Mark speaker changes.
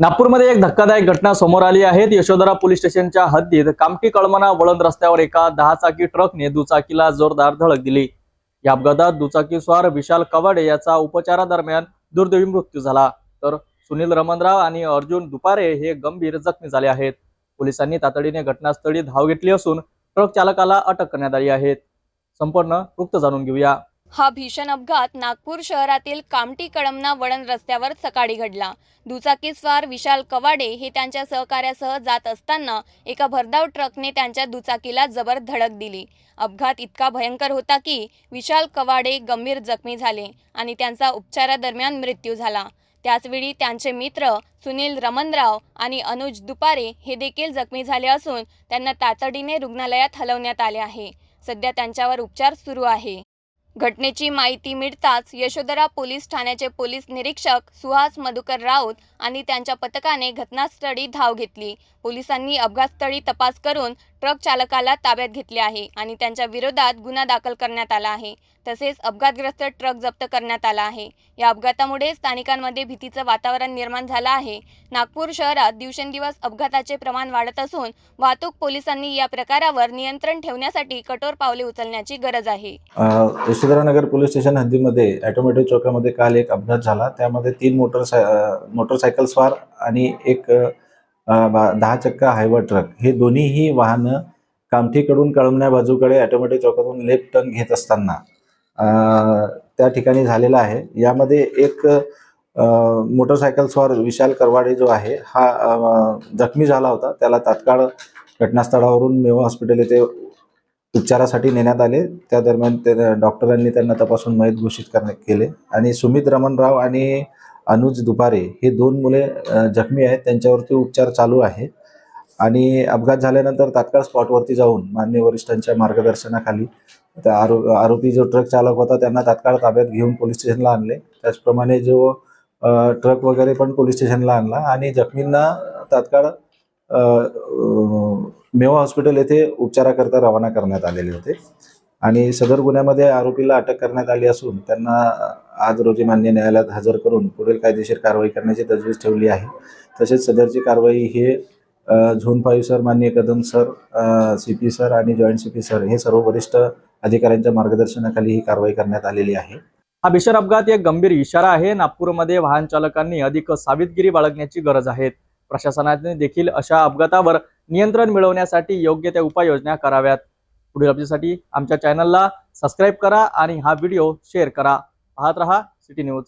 Speaker 1: नागपूरमध्ये एक धक्कादायक घटना समोर आली आहे यशोधरा पोलीस स्टेशनच्या हद्दीत कामठी कळमना वळण रस्त्यावर एका दहा चाकी ट्रकने दुचाकीला जोरदार धडक दिली. या अपघातात दुचाकी स्वार विशाल कवाडे याचा उपचारादरम्यान दुर्दैवी मृत्यू झाला. तर सुनील रमणराव आणि अर्जुन दुपारे हे गंभीर जखमी झाले आहेत. पोलिसांनी तातडीने घटनास्थळी धाव घेतली असून ट्रक चालकाला अटक करण्यात आली आहे. संपूर्ण वृत्त जाणून घेऊया.
Speaker 2: हा भीषण अपघात नागपूर शहरातील कामटी कळमना वळण रस्त्यावर सकाळी घडला. दुचाकी स्वार विशाल कवाडे हे त्यांच्या सहकार्यासह जात असताना एका भरधाव ट्रकने त्यांच्या दुचाकीला जबर धडक दिली. अपघात इतका भयंकर होता की विशाल कवाडे गंभीर जखमी झाले आणि त्यांचा उपचारादरम्यान मृत्यू झाला. त्याचवेळी त्यांचे मित्र सुनील रमनराव आणि अनुज दुपारे हे देखील जखमी झाले असून त्यांना तातडीने रुग्णालयात हलवण्यात आले आहे. सध्या त्यांच्यावर उपचार सुरू आहे. घटनेची माहिती मिळताच यशोधरा पोलीस ठाण्याचे पोलीस निरीक्षक सुहास मधुकर राऊत आणि त्यांच्या पथकाने घटनास्थळी धाव घेतली. पोलिसांनी अपघातस्थळी तपास करून ट्रक चालकाला ताब्यात घेतले आहे आणि त्यांच्या विरोधात गुन्हा दाखल करण्यात आला आहे. तसेच अपघातग्रस्त ट्रक जप्त करण्यात आला आहे. या अपघातामुळे स्थानिकांमध्ये भीतीचं वातावरण निर्माण झालं आहे. नागपूर शहरात दिवसेंदिवस अपघाताचे प्रमाण वाढत असून वाहतूक पोलिसांनी या प्रकारावर नियंत्रण ठेवण्यासाठी कठोर पावले उचलण्याची गरज आहे.
Speaker 3: यशोधरानगर पोलीस स्टेशन हद्दीमध्ये ऑटोमॅटिक चौकामध्ये काल एक अपघात झाला. त्यामध्ये तीन मोटर मोटरसायकल स्वार आणि एक दहा चक्का हायवा ट्रक हे दोन्हीही वाहनं कामठीकडून कळमण्या बाजूकडे ऑटोमॅटिक चौकातून लेफ्ट टर्न घेत असताना त्या ठिकाणी झालेला आहे. यामध्ये एक मोटरसायकलस्वार मोटरसायकल स्वार विशाल करवाडे जो आहे हा जखमी झाला होता. त्याला तात्काळ घटनास्थळावरून मेवा हॉस्पिटल येथे उपचारासाठी नेण्यात आले. त्या दरम्यान ते डॉक्टरांनी त्यांना तपासून मयत घोषित करण्यात केले. आणि सुमित रमणराव आणि अनुज दुपारे हे दोन मुले जखमी आहेत. त्यांच्यावरती उपचार चालू आहे. आणि अपघात झाल्यानंतर तात्काळ स्पॉटवरती जाऊन मान्य वरिष्ठांच्या मार्गदर्शनाखाली त्या आरो आरोपी जो ट्रक चालक होता त्यांना तात्काळ ताब्यात घेऊन पोलीस स्टेशनला आणले. त्याचप्रमाणे जो ट्रक वगैरे पण पोलीस स्टेशनला आणला. आणि जखमींना तात्काळ मेवा हॉस्पिटल येथे उपचाराकरता रवाना करण्यात आलेले होते. आणि सदर गुन्ह्यामध्ये आरोपीला अटक करण्यात आली असून त्यांना आज रोजी मान्य न्यायालयात हजर करून पुढील कायदेशीर कारवाई करण्याची तजवीज ठेवली आहे. तसेच सदरची कारवाई हे झोन फाईव्ह सर मान्य Kadam sir C P sir आणि जॉईंट सी पी सर हे सर्व वरिष्ठ अधिकाऱ्यांच्या मार्गदर्शनाखाली ही कारवाई करण्यात आलेली आहे.
Speaker 1: हा भीषण अपघात एक गंभीर इशारा आहे. नागपूरमध्ये वाहन चालकांनी अधिक सावधगिरी बाळगण्याची गरज आहे. प्रशासनाने देखील अशा अपघातावर नियंत्रण मिळवण्यासाठी योग्य त्या उपाययोजना कराव्यात. पुढील अपडेटसाठी आमच्या चॅनलला सबस्क्राईब करा आणि हा व्हिडिओ शेअर करा. पाहत रहा सिटी न्यूज